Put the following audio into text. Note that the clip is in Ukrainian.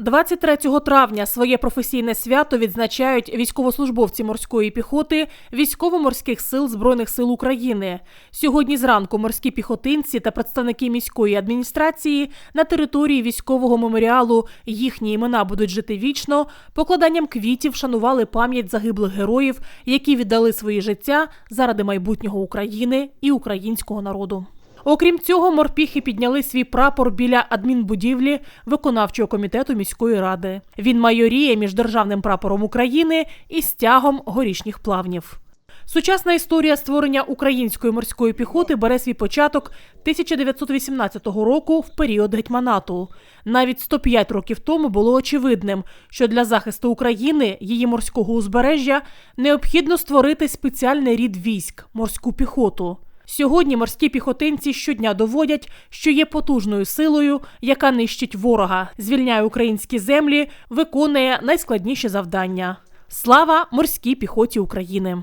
23 травня своє професійне свято відзначають військовослужбовці морської піхоти військово-морських сил Збройних сил України. Сьогодні зранку морські піхотинці та представники міської адміністрації на території військового меморіалу їхні імена будуть жити вічно. Покладанням квітів шанували пам'ять загиблих героїв, які віддали свої життя заради майбутнього України і українського народу. Окрім цього, морпіхи підняли свій прапор біля адмінбудівлі виконавчого комітету міської ради. Він майоріє між державним прапором України і стягом горішніх плавнів. Сучасна історія створення української морської піхоти бере свій початок 1918 року в період гетьманату. Навіть 105 років тому було очевидним, що для захисту України, її морського узбережжя, необхідно створити спеціальний рід військ морську піхоту. Сьогодні морські піхотинці щодня доводять, що є потужною силою, яка нищить ворога, звільняє українські землі, виконує найскладніші завдання. Слава морській піхоті України!